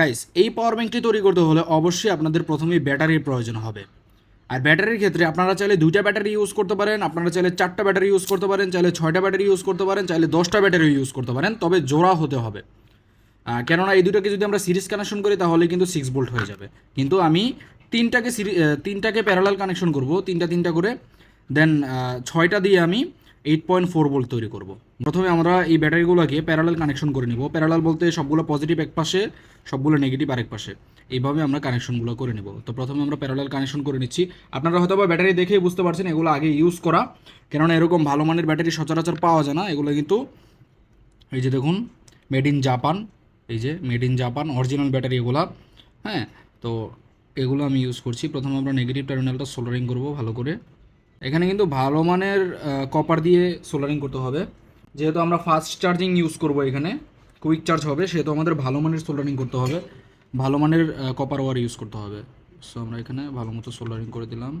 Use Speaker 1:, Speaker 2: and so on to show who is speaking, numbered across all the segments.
Speaker 1: Guys এই পাওয়ার ব্যাঙ্কটি তৈরি করতে হলে অবশ্যই আপনাদের প্রথমেই ব্যাটারির প্রয়োজন হবে। আর ব্যাটারির ক্ষেত্রে আপনারা চাইলে দুইটা ব্যাটারি ইউজ করতে পারেন, আপনারা চাইলে চারটা ব্যাটারি ইউজ করতে পারেন, চাইলে ছয়টা ব্যাটারি ইউজ করতে পারেন, চাইলে দশটা ব্যাটারি ইউজ করতে পারেন, তবে জোড়া হতে হবে। কেননা এই দুটোকে যদি আমরা সিরিজ কানেকশন করি, তাহলে কিন্তু সিক্স ভোল্ট হয়ে যাবে। কিন্তু আমি তিনটাকে সিরি তিনটাকে প্যারালাল কানেকশন করব, তিনটা তিনটা করে দেন ছয়টা দিয়ে আমি এইট পয়েন্ট ফোর ভোল্ট তৈরি করব। প্রথমে আমরা এই ব্যাটারিগুলোকে প্যারালাল কানেকশন করে নিব। প্যারালাল বলতে সবগুলো পজিটিভ এক পাশে, সবগুলো নেগেটিভ আরেক পাশে। এইভাবে আমরা কানেকশনগুলো করে নেব। তো প্রথমে আমরা প্যারালাল কানেকশন করে নিচ্ছি। আপনারা হয়তো বা ব্যাটারি দেখেই বুঝতে পারছেন, এগুলো আগে ইউজ করা। কেননা এরকম ভালো মানের ব্যাটারি সচরাচর পাওয়া যায় না। এগুলো কিন্তু এই যে দেখুন মেড ইন জাপান এই যে made in Japan original battery এগুলা। হ্যাঁ তো এগুলো আমি ইউজ করছি। প্রথমে আমরা নেগেটিভ টার্মিনালটা সোলারিং করব ভালো করে। এখানে কিন্তু ভালো মানের কপার দিয়ে সোলারিং করতে হবে। যেহেতু আমরা ফাস্ট চার্জিং ইউজ করব এখানে কুইক চার্জ হবে, সেহেতু আমাদের ভালো মানের সোলারিং করতে হবে। ভালো মানের কপার ওয়ার ইউজ করতে হবে। সো আমরা এখানে ভালো মতো সোলারিং করে দিলাম।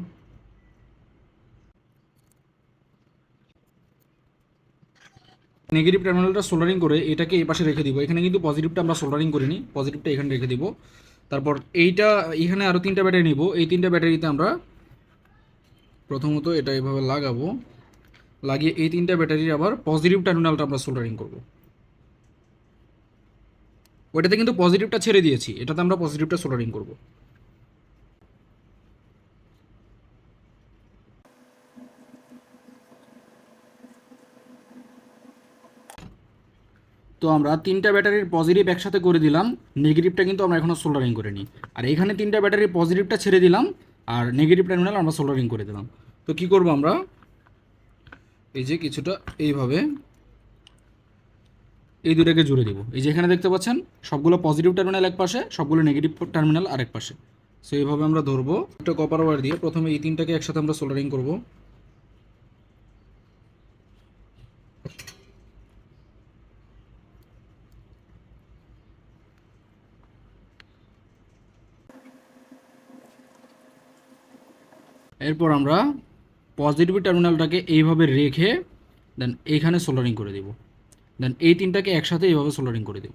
Speaker 1: নেগেটিভ টার্মিনালটা সোল্ডারিং করে এটাকে এই পাশে রেখে দিব। এখানে কিন্তু পজিটিভটা আমরা সোল্ডারিং করিনি পজিটিভটা এখানে রেখে দিব। তারপর এইটা, এখানে আরও তিনটা ব্যাটারি নিব। এই তিনটা ব্যাটারিতে আমরা প্রথমত এটা এভাবে লাগাবো। লাগিয়ে এই তিনটা ব্যাটারির আবার পজিটিভ টার্মিনালটা আমরা সোল্ডারিং করব। ওইটাতে কিন্তু পজিটিভটা ছেড়ে দিয়েছি, এটাতে আমরা পজিটিভটা সোল্ডারিং করব। তো আমরা তিনটা ব্যাটারির পজিটিভ একসাথে করে দিলাম নেগেটিভটা কিন্তু আমরা এখনও সোল্ডারিং করে নিই আর এখানে তিনটা ব্যাটারির পজিটিভটা ছেড়ে দিলাম আর নেগেটিভ টার্মিনাল আমরা সোল্ডারিং করে দিলাম। তো কি করব আমরা? এই যে কিছুটা এইভাবে এই দুটাকে জুড়ে দিব। এই যে এখানে দেখতে পাচ্ছেন, সবগুলো পজিটিভ টার্মিনাল এক পাশে, সবগুলো নেগেটিভ টার্মিনাল আরেক পাশে। সো এইভাবে আমরা ধরবো। একটা কপার ওয়ার দিয়ে প্রথমে এই তিনটাকে একসাথে আমরা সোল্ডারিং করব। এরপর আমরা পজিটিভ টার্মিনালটাকে এইভাবে রেখে দেন এইখানে সোল্ডারিং করে দেব। দেন এই তিনটাকে একসাথে এইভাবে সোল্ডারিং করে দেব।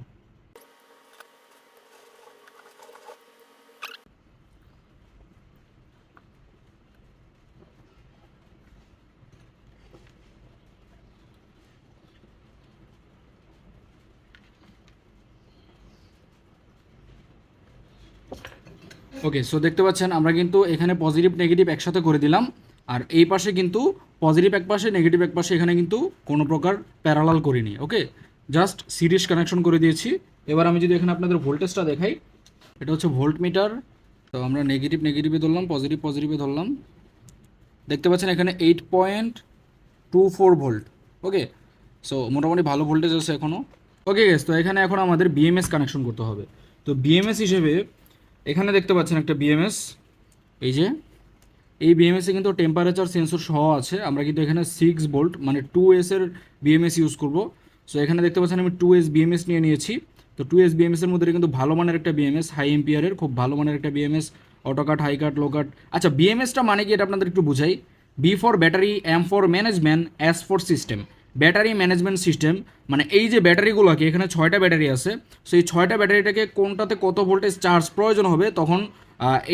Speaker 1: ওকে সো দেখতে পাচ্ছেন, আমরা কিন্তু এখানে পজিটিভ নেগেটিভ একসাথে করে দিলাম। আর এই পাশে কিন্তু পজিটিভ এক পাশে নেগেটিভ এক পাশে এখানে কিন্তু কোনো প্রকার প্যারালাল করিনি ওকে জাস্ট সিরিজ কানেকশন করে দিয়েছি। এবার আমি যদি এখানে আপনাদের ভোল্টেজটা দেখাই, এটা হচ্ছে ভোল্ট মিটার তো আমরা নেগেটিভ নেগেটিভে ধরলাম পজিটিভ পজিটিভে ধরলাম। দেখতে পাচ্ছেন, এখানে eight point two four volt okay so মোটামুটি ভালো ভোল্টেজ আছে এখনও ওকে গেস তো এখানে এখন আমাদের বিএমএস কানেকশন করতে হবে। তো বিএমএস হিসেবে এখানে দেখতে পাচ্ছেন একটা বিএমএস এই যে, এই বিএমএসে কিন্তু টেম্পারেচার সেন্সর সহ আছে। আমরা কিন্তু এখানে সিক্স ভোল্ট মানে টু এসের বিএমএস ইউজ করব। সো এখানে দেখতে পাচ্ছেন আমি টু এস বিএমএস নিয়ে নিয়েছি। তো টু এস বিএমএসের মধ্যে কিন্তু ভালো মানের একটা বিএমএস হাই এম্পিয়ারের খুব ভালো মানের একটা BMS auto cut high cut low cut আচ্ছা বিএমএসটা মানে কি এটা আপনাদের একটু বুঝাই। B for battery M for management S for system battery management system মানে এই যে ব্যাটারিগুলো ব্যাটারিগুলোকে, এখানে ছয়টা ব্যাটারি আছে, সেই ছয়টা ব্যাটারিটাকে কোনটাতে কত ভোল্টেজ চার্জ প্রয়োজন হবে, তখন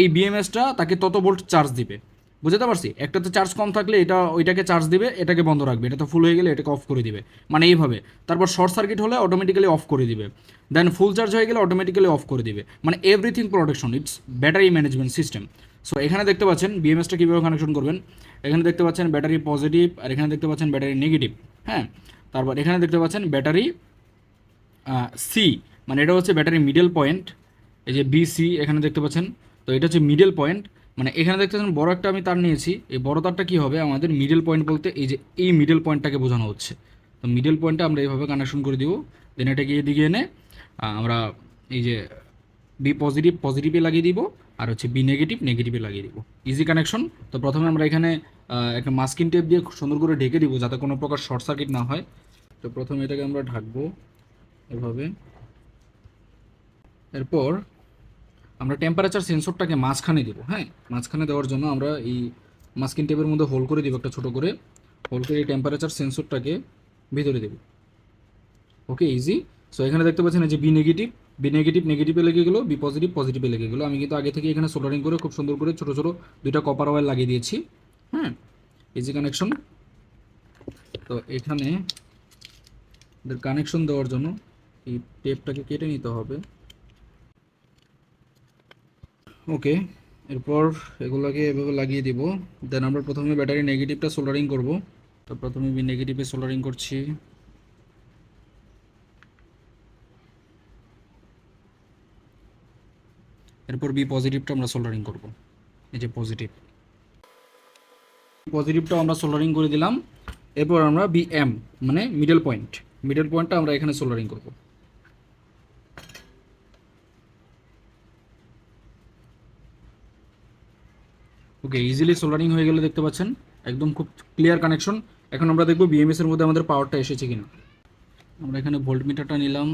Speaker 1: এই বিএমএসটা তাকে তত ভোল্ট চার্জ দিবে। বুঝতে পারছি? একটাতে চার্জ কম থাকলে এটা, ওইটাকে চার্জ দিবে, এটাকে বন্ধ রাখবে, এটা তো ফুল হয়ে গেলে এটাকে অফ করে দিবে। মানে এইভাবে। তারপর শর্ট সার্কিট হলে অটোমেটিক্যালি অফ করে দিবে। দেন ফুল চার্জ হয়ে গেলে অটোমেটিক্যালি অফ করে দিবে। মানে everything protection its battery management system so এখানে দেখতে পাচ্ছেন বিএমএসটা কীভাবে কানেকশন করবেন? এখানে দেখতে পাচ্ছেন ব্যাটারি পজিটিভ আর এখানে দেখতে পাচ্ছেন ব্যাটারি নেগেটিভ হ্যাঁ তারপর এখানে দেখতে পাচ্ছেন ব্যাটারি সি মানে এটা হচ্ছে ব্যাটারি মিডল পয়েন্ট এই যে বিসি এখানে দেখতে পাচ্ছেন। তো এটা হচ্ছে মিডল পয়েন্ট মানে এখানে দেখতে পাচ্ছেন বড় একটা আমি তার নিয়েছি। এই বড় তারটা কী হবে? আমাদের মিডল পয়েন্ট বলতে এই যে এই মিডল পয়েন্টটাকে বোঝানো হচ্ছে। তো মিডল পয়েন্টটা আমরা এইভাবে কানেকশন করে দিব। দেন এটাকে এদিকে এনে আমরা এই যে বি পজিটিভ পজিটিভে লাগিয়ে দিব, আর হচ্ছে বি নেগেটিভ নেগেটিভে লাগিয়ে দিব। ইজি কানেকশন তো প্রথমে আমরা এখানে একটা মাস্কিন টেপ দিয়ে সুন্দর করে ঢেকে দিব যাতে কোনো প্রকার শর্ট সার্কিট না হয়। তো প্রথমে এটাকে আমরা ঢাকবো এভাবে। এরপর আমরা টেম্পারেচার সেন্সরটাকে মাঝখানে দেবো হ্যাঁ? মাঝখানে দেওয়ার জন্য আমরা এই মাস্কিন টেপের মধ্যে হোল করে দিব একটা ছোটো করে। হোল করে এই টেম্পারেচার সেন্সরটাকে ভিতরে দেবো। ওকে ইজি সো এখানে দেখতে পাচ্ছেন যে বি নেগেটিভ বি নেগেটিভ নেগেটিভে লেগে গেলো বি পজিটিভ পজিটিভে লেগে গেলো। আমি কিন্তু আগে থেকে এখানে সোল্ডারিং করে খুব সুন্দর করে ছোটো ছোটো দুইটা কপার ওয়্যার লাগিয়ে দিয়েছি হ্যাঁ? ইজি কানেকশন তো এখানে কানেকশন দেওয়ার জন্য এই টেপটাকে কেটে নিতে হবে। ওকে এরপর এগুলোকে এভাবে লাগিয়ে দিব। দেন আমরা প্রথমে ব্যাটারি নেগেটিভটা সোল্ডারিং করব। তো প্রথমে নেগেটিভে সোল্ডারিং করছি। এরপর বি পজিটিভটা আমরা সোল্ডারিং করব। এই যে পজিটিভ পজিটিভটাও আমরা সোল্ডারিং করে দিলাম। এরপর আমরা বি এম মানে মিডল পয়েন্ট মিডল পয়েন্টটা আমরা এখানে সোল্ডারিং করব। ওকে ইজিলি সোল্ডারিং হয়ে গেলে দেখতে পাচ্ছেন, একদম খুব ক্লিয়ার কানেকশন এখন আমরা দেখব বিএমএস এর মধ্যে আমাদের পাওয়ারটা এসেছে কিনা। আমরা এখানে ভোল্ট মিটারটা নিলাম।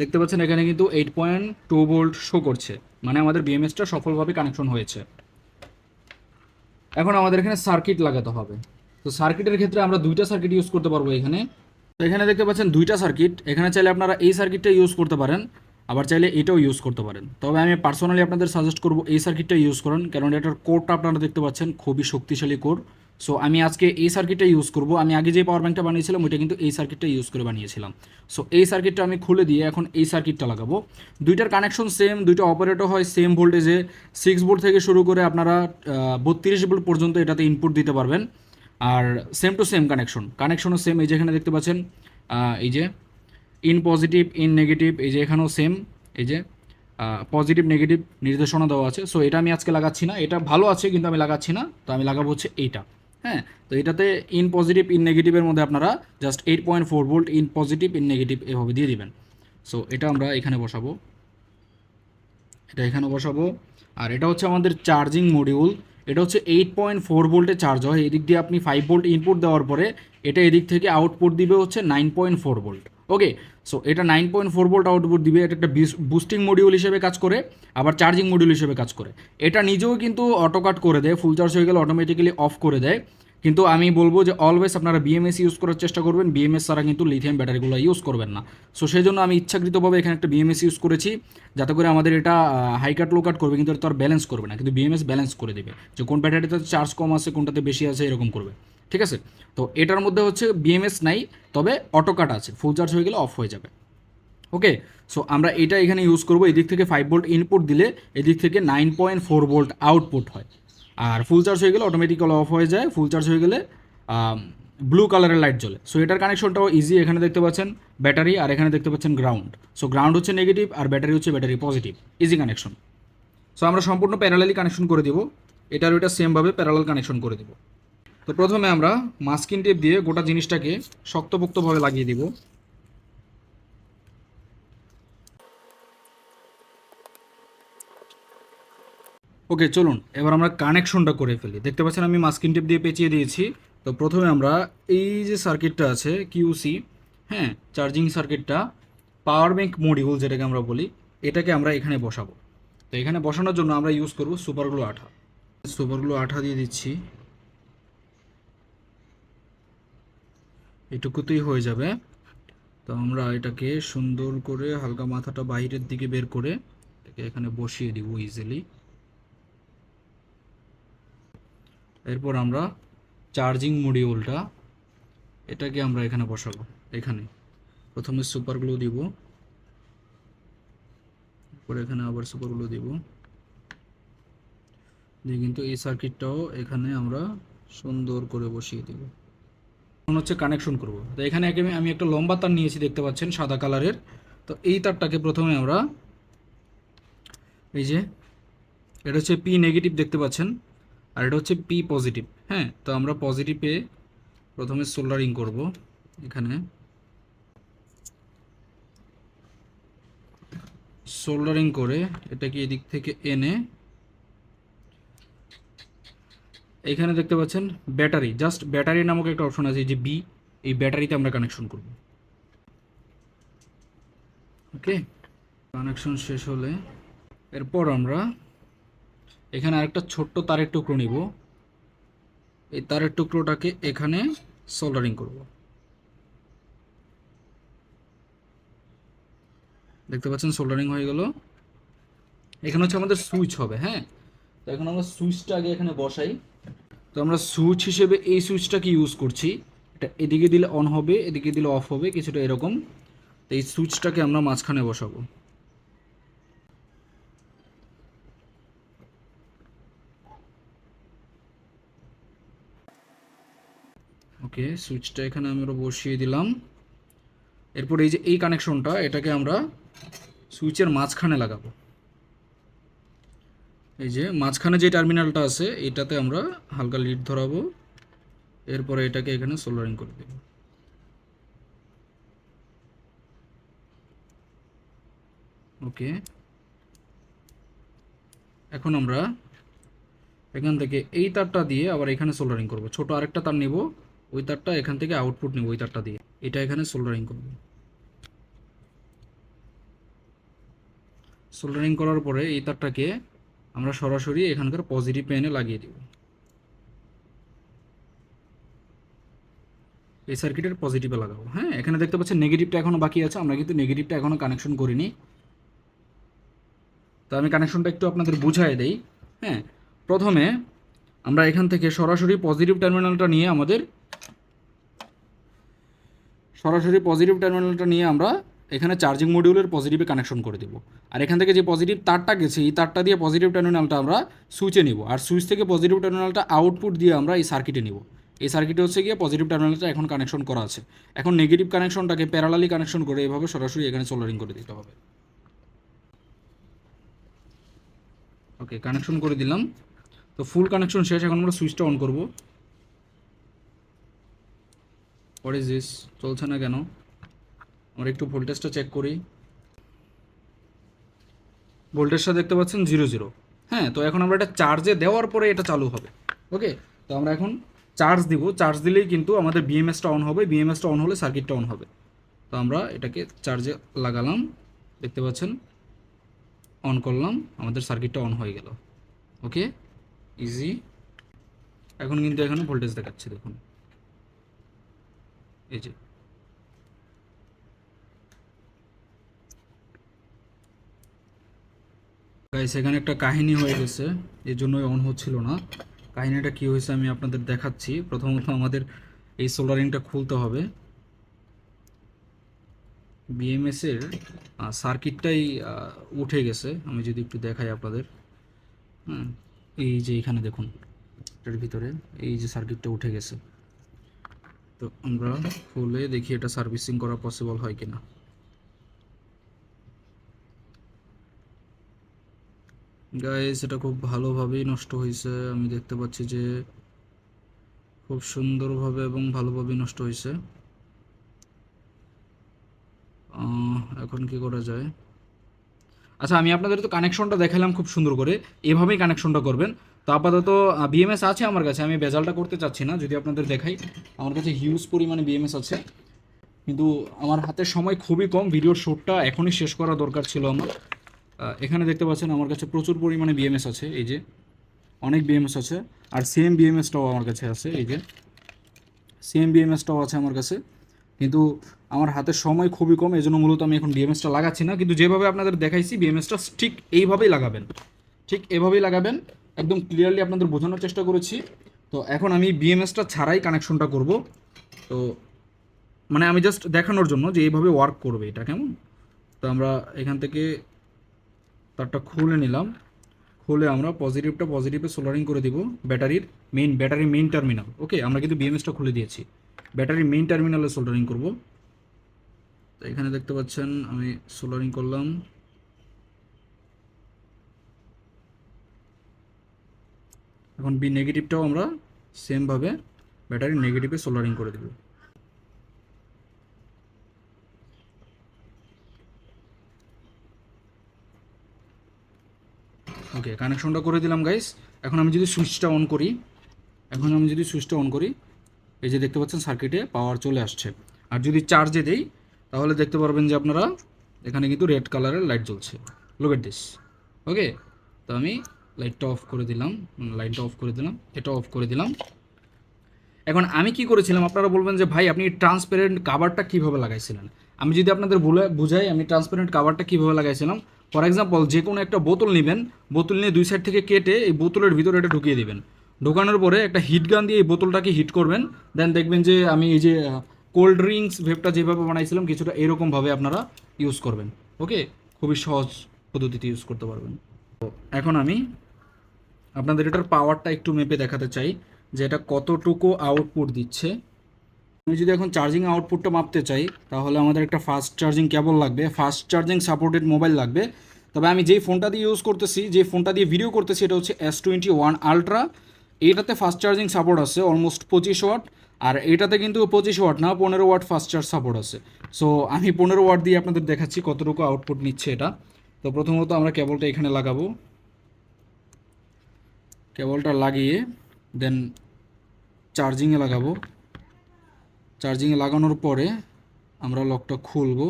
Speaker 1: দেখতে পাচ্ছেন এখানে কিন্তু eight point two volt show করছে। মানে আমাদের বিএমএসটা সফলভাবে কানেকশন হয়েছে। এখন আমাদের এখানে সার্কিট লাগাতে হবে। তো সার্কিটের ক্ষেত্রে আমরা দুইটা সার্কিট ইউজ করতে পারব এখানে। তো এখানে দেখতে পাচ্ছেন দুইটা সার্কিট এখানে চাইলে আপনারা এই সার্কিটটা ইউজ করতে পারেন। আবার চাইলে এটাও ইউজ করতে পারেন। তবে আমি পার্সোনালি আপনাদের সাজেস্ট করব এই সার্কিটটা ইউজ করেন। কারণ এটার কোরটা আপনারা দেখতে পাচ্ছেন। খুবই শক্তিশালী কোর সো আমি আজকে এই সার্কিটটা ইউজ করব। আমি আগে যে পাওয়ার ব্যাঙ্কটা বানিয়েছিলাম, ওইটা কিন্তু এই সার্কিটটা ইউজ করে বানিয়েছিলাম। সো এই সার্কিটটা আমি খুলে দিয়ে এখন এই সার্কিটটা লাগাবো। দুইটার কানেকশন সেম দুইটা অপারেটর হয় সেম ভোল্টেজে সিক্স ভোল্ট থেকে শুরু করে আপনারা বত্রিশ ভোল্ট পর্যন্ত এটাতে ইনপুট দিতে পারবেন। আর সেম টু সেম কানেকশন কানেকশনও সেম এই যে এখানে দেখতে পাচ্ছেন এই যে ইন পজিটিভ ইন নেগেটিভ এই যে এখানেও সেম এই যে পজিটিভ নেগেটিভ নির্দেশনা দেওয়া আছে। সো এটা আমি আজকে লাগাচ্ছি না। এটা ভালো আছে, কিন্তু আমি লাগাচ্ছি না। তো আমি লাগাবো হচ্ছে এইটা। হ্যাঁ তো এটাতে ইন পজিটিভ ইন নেগেটিভের মধ্যে আপনারা just eight point four volt in positive in negative এভাবে দিয়ে দিবেন। সো এটা আমরা এখানে বসাবো। এটা এখানে বসাবো। আর এটা হচ্ছে আমাদের চার্জিং মডিউল এটা হচ্ছে এইট পয়েন্ট ফোর ভোল্টে চার্জ হয়। এদিক দিয়ে আপনি ফাইভ ভোল্ট ইনপুট দেওয়ার পরে এটা এদিক থেকে আউটপুট দিবে হচ্ছে nine point four volt okay so এটা nine point four volt output দিবে, এটা একটা বুস্টিং মডিউল হিসেবে কাজ করে, আবার চার্জিং মডিউল হিসেবে কাজ করে। এটা নিজেও কিন্তু অটো কাট করে দেয় ফুল চার্জ হয়ে গেলে অটোমেটিক্যালি অফ করে দেয়। কিন্তু আমি বলব যে অলওয়েজ আপনারা বিএমএস ইউজ করার চেষ্টা করবেন বিএমএস ছাড়া কিন্তু লিথিয়াম ব্যাটারিগুলো ইউজ করবেন না। সো সেই জন্য আমি ইচ্ছাকৃতভাবে এখানে একটা বিএমএস ইউজ করেছি, যাতে করে আমাদের এটা হাই কাট লো কাট করবে, কিন্তু এটা তো আর ব্যালেন্স করবে না, কিন্তু বিএমএস ব্যালেন্স করে দেবে। যে কোন ব্যাটারিতে চার্জ কম আছে, কোনটাতে বেশি আছে, এরকম করবে। ঠিক আছে? তো এটার মধ্যে হচ্ছে বিএমএস নাই, তবে অটো কাট আছে ফুল চার্জ হয়ে গেলে অফ হয়ে যাবে। ওকে সো আমরা এটা এখানে ইউজ করব, এদিক থেকে ফাইভ ভোল্ট ইনপুট দিলে এদিক থেকে nine point four volt output হয়। আর ফুল চার্জ হয়ে গেলে অটোমেটিক্যালি অফ হয়ে যায় ফুল চার্জ হয়ে গেলে ব্লু কালারের লাইট জ্বলে। সো এটার কানেকশনটাও ইজি এখানে দেখতে পাচ্ছেন ব্যাটারি আর এখানে দেখতে পাচ্ছেন গ্রাউন্ড সো গ্রাউন্ড হচ্ছে নেগেটিভ আর ব্যাটারি হচ্ছে battery positive easy connection so আমরা সম্পূর্ণ প্যারালালি কানেকশন করে দিব। এটার ওইটা সেমভাবে প্যারালাল কানেকশন করে দিব। তো প্রথমে আমরা মাস্কিন টেপ দিয়ে গোটা জিনিসটাকে শক্তপোক্তভাবে লাগিয়ে দিব। ওকে চলুন, এবার আমরা কানেকশনটা করে ফেলি। দেখতে পাচ্ছেন, আমি মাস্কিন টেপ দিয়ে পেঁচিয়ে দিয়েছি। তো প্রথমে আমরা এই যে সার্কিটটা আছে কিউসি হ্যাঁ চার্জিং সার্কিটটা পাওয়ার ব্যাংক মডিউল যেটাকে আমরা বলি, এটাকে আমরা এখানে বসাবো। তো এখানে বসানোর জন্য আমরা ইউজ করব সুপারগুলো আঠা। সুপারগুলো আঠা দিয়ে দিচ্ছি। এটুকুতেই হয়ে যাবে। তো আমরা এটাকে সুন্দর করে হালকা মাথাটা বাইরের দিকে বের করে এটাকে এখানে বসিয়ে দিব ইজিলি এরপর আমরা চার্জিং মডিউলটা এটাকে আমরা এখানে বসাবো, এখানে। প্রথমে সুপার গ্লু দিব। এরপর এখানে আবার সুপার দিব। দিয়ে কিন্তু এই সার্কিটটাও এখানে আমরা সুন্দর করে বসিয়ে দিব। এখন হচ্ছে কানেকশন করব। তো এখানে আমি একটা লম্বা তার নিয়েছি, দেখতে পাচ্ছেন, সাদা কালারের। তো এই তারটাকে প্রথমে আমরা এই যে, এটা হচ্ছে পি নেগেটিভ দেখতে পাচ্ছেন, আর এটা হচ্ছে পি পজিটিভ হ্যাঁ তো আমরা পজিটিভে প্রথমে সোল্ডারিং করব এখানে। সোল্ডারিং করে এটাকে এদিক থেকে এনে এখানে দেখতে পাচ্ছেন ব্যাটারি জাস্ট ব্যাটারি নামক একটা অপশন আছে যে বি এই ব্যাটারিতে আমরা কানেকশন করব। ওকে কানেকশন শেষ হলে এরপর আমরা এখানে আরেকটা ছোট্ট তারের টুকরো নিব। এই তারের টুকরোটাকে এখানে সোল্ডারিং করব। দেখতে পাচ্ছেন সোল্ডারিং হয়ে গেল। এখানে হচ্ছে আমাদের সুইচ হবে হ্যাঁ? তো এখন আমরা সুইচটা আগে এখানে বসাই। তো আমরা সুইচ হিসেবে এই সুইচটাকে ইউজ করছি? এটা এদিকে দিলে অন হবে, এদিকে দিলে অফ হবে, কিছুটা এরকম। তো এই সুইচটাকে আমরা মাঝখানে বসাবো। ওকে সুইচটা এখানে আমরা বসিয়ে দিলাম। এরপর এই যে এই কানেকশনটা এটাকে আমরা সুইচের মাঝখানে লাগাবো। এই যে মাঝখানে যে টার্মিনালটা আছে, এটাতে আমরা হালকা লিড ধরাবো। এরপরে এটাকে এখানে সোল্ডারিং করে দেব। ওকে। এখন আমরা এখান থেকে এই তারটা দিয়ে আবার এখানে সোল্ডারিং করব। ছোট আরেকটা তার নিব, ওই তারটা এখান থেকে আউটপুট নিব ওই তারটা দিয়ে। এটা এখানে সোল্ডারিং করব। সোল্ডারিং করার পরে এই তারটাকে আমরা সরাসরি এখানকার পজিটিভ পেনে লাগিয়ে দিব। এই সার্কিটের পজিটিভে লাগাবো হ্যাঁ? এখানে দেখতে পাচ্ছেন নেগেটিভটা এখনও বাকি আছে, আমরা কিন্তু নেগেটিভটা এখনও কানেকশন করিনি। তো আমি কানেকশনটা একটু আপনাদের বুঝাই দেই হ্যাঁ? প্রথমে আমরা এখান থেকে সরাসরি পজিটিভ টার্মিনালটা নিয়ে আমাদের, সরাসরি পজিটিভ টার্মিনালটা নিয়ে আমরা এখানে চার্জিং মডিউলের পজিটিভে কানেকশন করে দেবো। আর এখান থেকে যে পজিটিভ তারটা গেছে, এই তারটা দিয়ে পজিটিভ টার্মিনালটা আমরা সুইচে নিব। আর সুইচ থেকে পজিটিভ টার্মিনালটা আউটপুট দিয়ে আমরা এই সার্কিটে নিব। এই সার্কিটে হচ্ছে গিয়ে পজিটিভ টার্মিনালটা এখন কানেকশন করা আছে। এখন নেগেটিভ কানেকশনটাকে প্যারালালি কানেকশন করে এভাবে সরাসরি এখানে সোলারিং করে দিতে হবে। ওকে কানেকশন করে দিলাম। তো ফুল কানেকশন শেষ, এখন আমরা সুইচটা অন করব। হোয়াট ইজ দিস চলছে না কেন? আমরা একটু ভোল্টেজটা চেক করি। ভোল্টেজটা দেখতে পাচ্ছেন জিরো জিরো। হ্যাঁ তো এখন আমরা এটা চার্জে দেওয়ার পরে এটা চালু হবে। ওকে তো আমরা এখন চার্জ দিব। চার্জ দিলেই কিন্তু আমাদের বিএমএসটা অন হবে। বিএমএসটা অন হলে সার্কিটটা অন হবে। তো আমরা এটাকে চার্জে লাগালাম। দেখতে পাচ্ছেন? অন করলাম। আমাদের সার্কিটটা অন হয়ে গেল। ওকে ইজি এখন কিন্তু এখানে ভোল্টেজ দেখাচ্ছে, দেখুন। এই যে। গাইস এখানে একটা কাহিনী হয়ে গেছে। এই জন্যই অন হচ্ছিল না। কাহিনীটা কি হয়েছে আমি আপনাদের দেখাচ্ছি। প্রথমত আমাদের এই সোলারিংটা খুলতে হবে। বিএমএস এর সার্কিটটাই উঠে গেছে। আমি যদি একটু দেখাই আপনাদের। হুম, এই যে এখানে দেখুন, এটার ভিতরে এই যে সার্কিটটা উঠে গেছে। তো আমরা খুলে দেখি এটা সার্ভিসিং করা পসিবল হয় কিনা। গাইস এটা খুব ভালোভাবেই নষ্ট হয়েছে। আমি দেখতে পাচ্ছি যে খুব সুন্দরভাবে এবং ভালোভাবেই নষ্ট হয়েছে। এখন কি করা যায়? আচ্ছা আমি আপনাদের তো কানেকশনটা দেখালাম খুব সুন্দর করে। এভাবেই কানেকশনটা করবেন। তো আপাতত বিএমএস আছে আমার কাছে। আমি বেজালটা করতে চাচ্ছি না, যদি আপনাদের দেখাই। আমার কাছে হিউজ পরিমাণে বিএমএস আছে। কিন্তু আমার হাতে সময় খুবই কম। ভিডিওর শ্যুটটা এখনই শেষ করা দরকার ছিল আমার। এখানে দেখতে পাচ্ছেন আমার কাছে প্রচুর পরিমাণে বিএমএস আছে, এই যে। অনেক বিএমএস আছে, আর সেম বিএমএসটাও আমার কাছে আছে, এই যে। সেম বিএমএসটাও আছে আমার কাছে, কিন্তু আমার হাতে সময় খুবই কম এই জন্য মূলত আমি এখন বিএমএসটা লাগাচ্ছি না, কিন্তু যেভাবে আপনাদের দেখাইছি বিএমএসটা ঠিক এইভাবেই লাগাবেন। ঠিক এভাবেই লাগাবেন, একদম ক্লিয়ারলি আপনাদের বোঝানোর চেষ্টা করেছি। তো এখন আমি বিএমএসটা ছাড়াই কানেকশনটা করব। তো মানে আমি জাস্ট দেখানোর জন্য যে এইভাবে ওয়ার্ক করবে এটা কেমন? তো আমরা এখান থেকে তারটা খুলে নিলাম। খুলে আমরা পজিটিভটা পজিটিভে সোলারিং করে দিব ব্যাটারির মেইন ব্যাটারির মেইন টার্মিনাল ওকে আমরা কিন্তু বিএমএসটা খুলে দিয়েছি। ব্যাটারির মেইন টার্মিনালে সোল্ডারিং করব। তো এখানে দেখতে পাচ্ছেন, আমি সোল্ডারিং করলাম। এখন বি নেগেটিভটাও আমরা সেমভাবে ব্যাটারির নেগেটিভে সোল্ডারিং করে দেব। ওকে কানেকশনটা করে দিলাম গাইস এখন আমি যদি সুইচটা অন করি, এখন আমি যদি সুইচটা অন করি, এই যে দেখতে পাচ্ছেন সার্কিটে পাওয়ার চলে আসছে। আর যদি চার্জে দেই, তাহলে দেখতে পারবেন যে আপনারা এখানে কিন্তু রেড কালারের লাইট জ্বলছে। লুক এট দিস ওকে তো আমি লাইটটা অফ করে দিলাম লাইটটা অফ করে দিলাম, এটা অফ করে দিলাম। এখন আমি কি করেছিলাম? আপনারা বলবেন যে, ভাই, আপনি ট্রান্সপারেন্ট কাভারটা কীভাবে লাগাইছিলেন? আমি যদি আপনাদের বলে বুঝাই, আমি ট্রান্সপারেন্ট কাভারটা কীভাবে লাগাইছিলাম? ফর এক্সাম্পল যে কোনো একটা বোতল নেবেন, বোতল নিয়ে দুই সাইড থেকে কেটে এই বোতলের ভিতরে এটা ঢুকিয়ে দিবেন। ঢোকানোর পরে একটা হিট গান দিয়ে এই বোতলটাকে হিট করবেন। দেন দেখবেন যে আমি এই যে কোল্ড ড্রিঙ্কস ভেপটা যেভাবে বানাইছিলাম, কিছুটা এরকমভাবে আপনারা ইউজ করবেন। ওকে খুবই সহজ পদ্ধতিতে ইউজ করতে পারবেন। তো এখন আমি আপনাদের এটার পাওয়ারটা একটু মেপে দেখাতে চাই যে এটা কতটুকু আউটপুট দিচ্ছে। আমি যদি এখন চার্জিং আউটপুটটা মাপতে চাই, তাহলে আমাদের একটা ফাস্ট চার্জিং কেবল লাগবে। ফাস্ট চার্জিং সাপোর্টেড মোবাইল লাগবে। তবে আমি যেই ফোনটা দিয়ে ইউজ করতেছি যে ফোনটা দিয়ে ভিডিও করতেছি, এটা হচ্ছে এস টোয়েন্টি ওয়ান আলট্রা এইটাতে ফাস্ট চার্জিং সাপোর্ট আছে অলমোস্ট পঁচিশ ওয়াট আর এটাতে কিন্তু পঁচিশ ওয়াট না, পনেরো ওয়াট ফাস্ট চার্জ সাপোর্ট আছে। সো আমি পনেরো ওয়াট দিয়ে আপনাদের দেখাচ্ছি কতটুকু আউটপুট নিচ্ছে এটা। তো প্রথমত আমরা কেবলটা এখানে লাগাবো। কেবলটা লাগিয়ে দেন চার্জিংয়ে লাগাবো। চার্জিংয়ে লাগানোর পরে আমরা লকটা খুলব।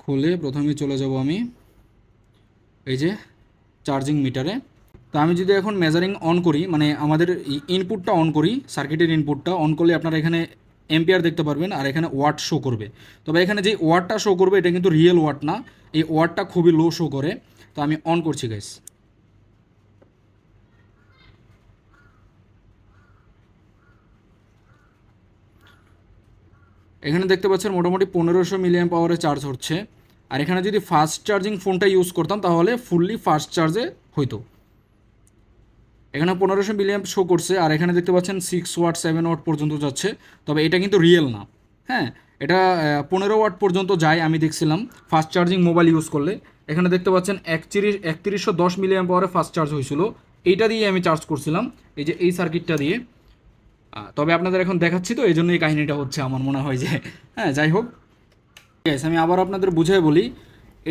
Speaker 1: খুলে প্রথমে চলে যাব আমি এই যে চার্জিং মিটারে। তো আমি যদি এখন মেজারিং অন করি মানে আমাদের ইনপুটটা অন করি সার্কিটের ইনপুটটা অন করলে আপনারা এখানে এম্পিয়ার দেখতে পারবেন আর এখানে ওয়াট শো করবে। তবে এখানে যে ওয়াটটা শো করবে, এটা কিন্তু রিয়েল ওয়াট না। এই ওয়াটটা খুবই লো শো করে। তো আমি অন করছি গাইস এখানে দেখতে পাচ্ছেন মোটামুটি পনেরোশো মিলিয়ন পাওয়ারে চার্জ হচ্ছে। আর এখানে যদি ফাস্ট চার্জিং ফোনটা ইউজ করতাম, তাহলে ফুললি ফাস্ট চার্জে হইতো। এখানে পনেরোশো মিলিয়াম শো করছে, আর এখানে দেখতে পাচ্ছেন সিক্স ওয়াট সেভেন ওয়াট পর্যন্ত যাচ্ছে। তবে এটা কিন্তু রিয়েল না। হ্যাঁ এটা পনেরো ওয়াট পর্যন্ত যায় আমি দেখছিলাম ফাস্ট চার্জিং মোবাইল ইউজ করলে। এখানে দেখতে পাচ্ছেন একত্রিশ, একত্রিশশো দশ মিলিয়াম পাওয়ারে ফাস্ট চার্জ হয়েছিল এইটা দিয়ে আমি চার্জ করছিলাম, এই যে এই সার্কিটটা দিয়ে। তবে আপনাদের এখন দেখাচ্ছি তো এই জন্য এই কাহিনীটা হচ্ছে আমার মনে হয় যে হ্যাঁ যাই হোক। আমি আবার আপনাদের বুঝাই বলি,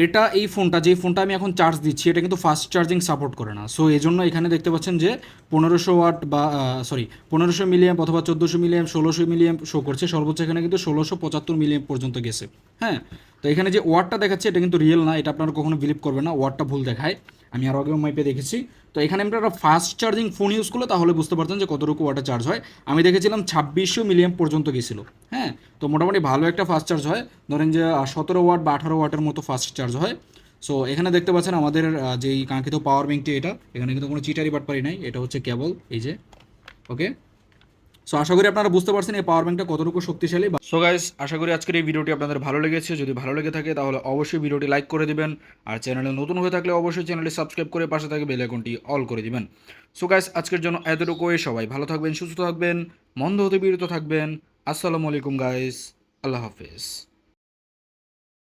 Speaker 1: এটা এই ফোনটা যে ফোনটা আমি এখন চার্জ দিচ্ছি, এটা কিন্তু ফাস্ট চার্জিং সাপোর্ট করে না। সো এই জন্য এখানে দেখতে পাচ্ছেন যে পনেরোশো ওয়াট বা সরি পনেরোশো মিলিয়াম অথবা চোদ্দোশো মিলিয়াম ষোলোশো মিলিয়াম শো করছে, সর্বোচ্চ এখানে কিন্তু ষোলোশো পঁচাত্তর মিলিয়াম পর্যন্ত গেছে। হ্যাঁ তো এখানে যে ওয়াটটা দেখাচ্ছে, এটা কিন্তু রিয়েল না, এটা আপনারা কখনো বিলিভ করবেন না ওয়াটটা ভুল দেখায়। আমি আরও আগেও মাইপে দেখেছি। তো এখানে আপনারা ফাস্ট চার্জিং ফোন ইউজ করলে তাহলে বুঝতে পারতেন যে কতটুকু ওয়াটার চার্জ হয়। আমি দেখেছিলাম ছাব্বিশশো মিলিয়াম পর্যন্ত গেছিল হ্যাঁ? তো মোটামুটি ভালো একটা ফাস্ট চার্জ হয়। ধরেন যে সতেরো ওয়াট বা আঠারো ওয়াটের মতো ফাস্ট চার্জ হয়। সো এখানে দেখতে পাচ্ছেন আমাদের যেই কাঙ্ক্ষিত পাওয়ার ব্যাঙ্কটি এটা, এখানে কিন্তু কোনো চিটারি বাটপারি নাই। এটা হচ্ছে কেবল এই যে ওকে সো আশা করি আপনারা বুঝতে পারছেন এই পাওয়ার ব্যাঙ্কটা কতটুকু শক্তিশালী সো গাইস আশা করি আজকের এই ভিডিওটি আপনাদের ভালো লেগেছে। যদি ভালো লেগে থাকে, তাহলে অবশ্যই ভিডিওটি লাইক করে দিবেন। আর চ্যানেলে নতুন হয়ে থাকলে অবশ্যই চ্যানেলটি সাবস্ক্রাইব করে পাশে থাকে বেল আইকনটি অল করে দিবেন। সো গাইস আজকের জন্য এতটুকুই। সবাই ভালো থাকবেন, সুস্থ থাকবেন, মন্দ হতে বিরত থাকবেন। আসসালামু আলাইকুম গাইস আল্লাহ হাফেজ।